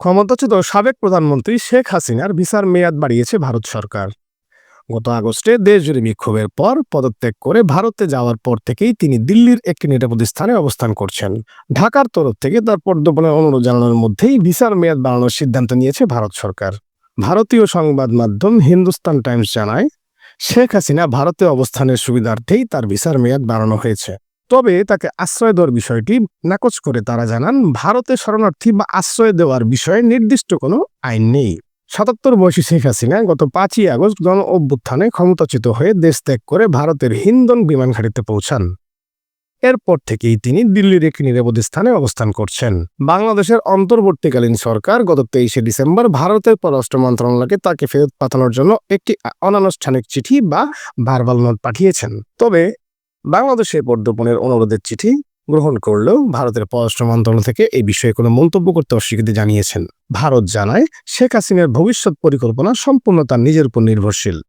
ক্ষমতাচ্যুত সাবেক প্রধানমন্ত্রী শেখ হাসিনার ভিসার মেয়াদ বাড়িয়েছে ভারত সরকার। গত আগস্টে দেশ জুড়ে বিক্ষোভের পর পদত্যাগ করে ভারতে যাওয়ার পর থেকেই তিনি দিল্লির একটি নিরাপদ স্থানে অবস্থান করছেন। ঢাকার তরফ থেকে তার পদ্মপনের অনুরোধ জানানোর মধ্যেই ভিসার মেয়াদ বাড়ানোর সিদ্ধান্ত নিয়েছে ভারত সরকার। ভারতীয় সংবাদ মাধ্যম হিন্দুস্তান টাইমস জানায়, শেখ হাসিনা ভারতে অবস্থানের সুবিধার্থেই তার ভিসার মেয়াদ বাড়ানো হয়েছে। তবে তাকে আশ্রয় দেওয়ার বিষয়টি নাকচ করে তারা জানান, ভারতে শরণার্থী বা আশ্রয় দেওয়ার বিষয়ে নির্দিষ্ট কোনো আইন নেই। সাতাত্তর বয়সী শেখ হাসিনা গত পাঁচই আগস্ট গণ অভ্যুত্থানে ক্ষমতাচ্যুত হয়ে দেশ ত্যাগ করে ভারতের হিন্দন বিমান ঘাটিতে পৌঁছান। এরপর থেকেই তিনি দিল্লির একটি নিরাপদ স্থানে অবস্থান করছেন। বাংলাদেশের অন্তর্বর্তীকালীন সরকার গত তেইশে ডিসেম্বর ভারতের পররাষ্ট্র মন্ত্রণালয়কে তাকে ফেরত পাঠানোর জন্য একটি অনানুষ্ঠানিক চিঠি বা ভার্বাল নোট পাঠিয়েছেন। তবে বাংলাদেশের পদ্মপনের অনুরোধের চিঠি গ্রহণ করলেও ভারতের পররাষ্ট্র মন্ত্রণালয় থেকে এই বিষয়ে কোনো মন্তব্য করতে অস্বীকৃতি জানিয়েছেন। ভারত জানায়, শেখ হাসিনার ভবিষ্যৎ পরিকল্পনা সম্পূর্ণ তার নিজের উপর নির্ভরশীল।